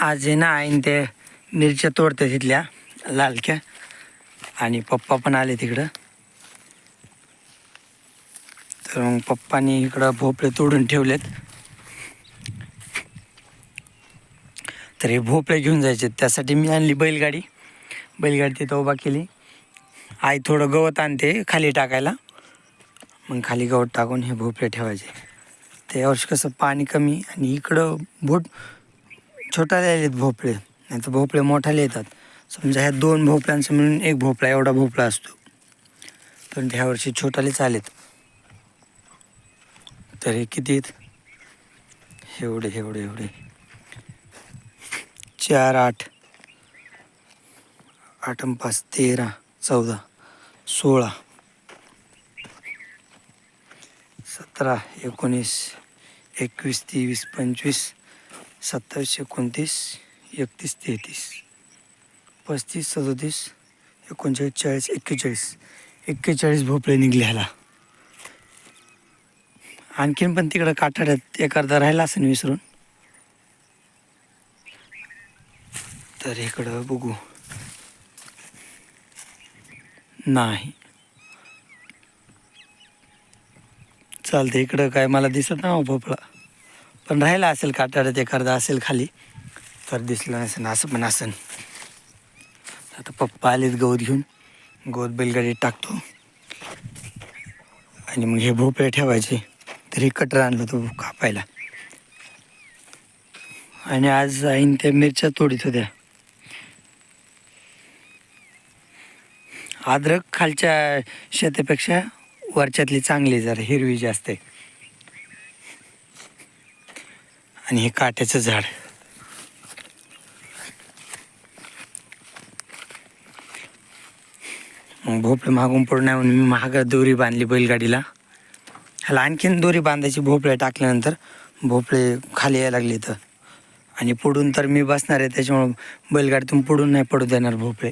आज आहे ना आईन ते मिरच्या तोडते तिथल्या लालक्या. आणि पप्पा पण आले तिकडं. तर मग पप्पानी इकडं भोपळे तोडून ठेवलेत. तर हे भोपळे घेऊन जायचे. त्यासाठी मी आणली बैलगाडी. बैलगाडी तिथं उभा केली. आई थोडं गवत आणते खाली टाकायला. मग खाली गवत टाकून हे भोपळे ठेवायचे. ते यावर्षी कसं पाणी कमी आणि इकडं भोट छोटाले आलेत भोपळे. नाही तर भोपळे मोठाले येतात. समजा ह्या दोन भोपळ्यांचं मिळून एक भोपळा एवढा भोपळा असतो. पण ह्या वर्षी छोटाले आलेत तर हे किती आहेत? एवढे एवढे एवढे. चार आठ. आठ पाच तेरा चौदा सोळा. सतरा एकोणीस एकवीस तेवीस पंचवीस सत्तावीस एकोणतीस एकतीस तेहतीस पस्तीस सदोतीस एकोणचाळीस चाळीस एक्केचाळीस. एक्केचाळीस भोपळे निघले ह्याला आणखीन पण तिकडं काठाड्यात एक अर्धा राहिला असेल विसरून. तर इकडं बघू. नाही. चालतं इकडं काय मला दिसत नाही हो भोपळा. पण राहिला असेल काटाड्यात एखादा असेल खाली तर दिसलं नसेल असं पण असेल. आता पप्पा आलेत गवत घेऊन गवत बैलगाडीत टाकतो. आणि मग हे भोपळे ठेवायचे तर हे कटर आणलं तो कापायला. आणि आज आईन त्या मिरच्या तोडीत होत्या. अद्रक खालच्या शेतापेक्षा वरच्यातली चांगली जरा हिरवी जास्त आहे. आणि हे काट्याचं झाड. मग भोपळे मागून पडू नाही म्हणून मी महाग दोरी बांधली बैलगाडीला. ह्याला आणखीन दोरी बांधायची भोपळे टाकल्यानंतर भोपळे खाली यायला लागले तर आणि पुढून तर मी बसणार आहे त्याच्यामुळं बैलगाडीतून पुढून नाही पडू देणार भोपळे.